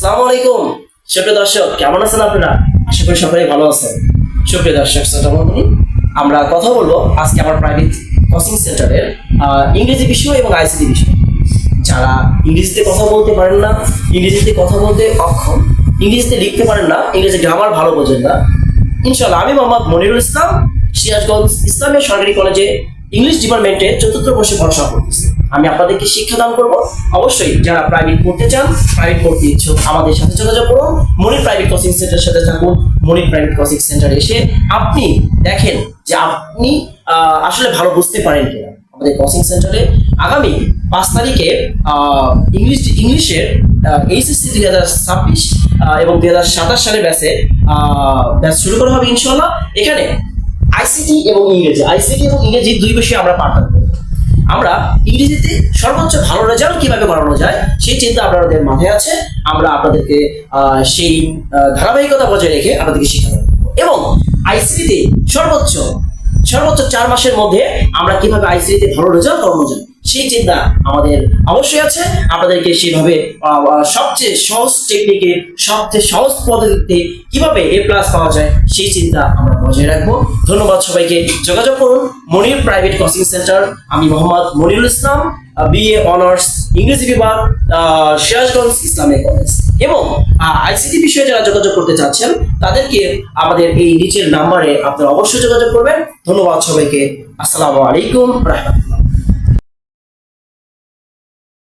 আসসালামু আলাইকুম। দর্শক, কেমন আছেন আপনারা? আশা করি সকলেই ভালো আছেন। দর্শক আমরা কথা বলব আজকে আমার প্রাইভেট কোচিং সেন্টারের ইংরেজি বিষয় এবং আইসিটি বিষয় যারা ইংরেজিতে কথা বলতে পারেন না, ইংরেজিতে কথা বলতে অক্ষম, ইংরেজিতে লিখতে পারেন না, ইংরেজি গ্রামার ভালো বোঝেন না ইনশাল্লাহ আমি মোহাম্মদ মনিরুল ইসলাম, সিরাজগঞ্জ ইসলামিয়া সরকারি কলেজে ইংলিশ ডিপার্টমেন্টে চতুর্থ বর্ষে করতেছি। আমি আপনাদেরকে শিক্ষাদান করব। অবশ্যই যারা প্রাইভেট পড়তে চান প্রাইভেট পড়তে ইচ্ছুক, আমাদের সাথে যোগাযোগ করুন। মনির প্রাইভেট কোচিং সেন্টারের সাথে থাকুন। মনির প্রাইভেট কোচিং সেন্টারে এসে আপনি দেখেন যে আপনি আসলে ভালো বুঝতে পারেন কিনা। আমাদের কোচিং সেন্টারে আগামী পাঁচ তারিখে ইংলিশ, ইংলিশের এইচএসসি দুই হাজার ছাব্বিশ এবং দুই হাজার সাতাশ সালে ব্যাচে ব্যাচ শুরু করা হবে ইনশাল্লাহ এখানে আইসিটি এবং ইংরেজি। আইসিটি এবং ইংরেজি দুই বিষয়ে আমরা পাঠদান আমরা ইংরেজিতে সর্বোচ্চ ভালো রেজাল্ট কীভাবে করানো যায়, সেই চিন্তা আপনাদের মাথায় আছে। আমরা আপনাদেরকে সেই ধারাবাহিকতা বজায় রেখে আপনাদেরকে শিক্ষা এবং আইসিটিতে সর্বোচ্চ সর্বোচ্চ চার মাসের মধ্যে আমরা কীভাবে আইসিটিতে ভালো রেজাল্ট করানো যায় সেই চিন্তা আমাদের অবশ্যই আছে। আপনাদেরকে সেভাবে সবচেয়ে সহজ টেকনিকে সবচেয়ে সহজ পদ্ধতিতে কীভাবে এ প্লাস পাওয়া যায়, সেই চিন্তা আমরা বজায় রাখব। ধন্যবাদ সবাইকে। যোগাযোগ করুন মনির প্রাইভেট কোচিং সেন্টার। আমি মোহাম্মদ মনিরুল ইসলাম বিএ অনার্স ইংরেজি বিভাগ সিরাজগঞ্জ ইসলামিক কলেজ। এবং আইসিটি বিষয়ে যারা যোগাযোগ করতে চাচ্ছেন, তাদেরকে আমাদের এই নিচের নাম্বারে আপনারা অবশ্যই যোগাযোগ করবেন। ধন্যবাদ সবাইকে। আসসালামু আলাইকুম, রহমতুল্লাহ।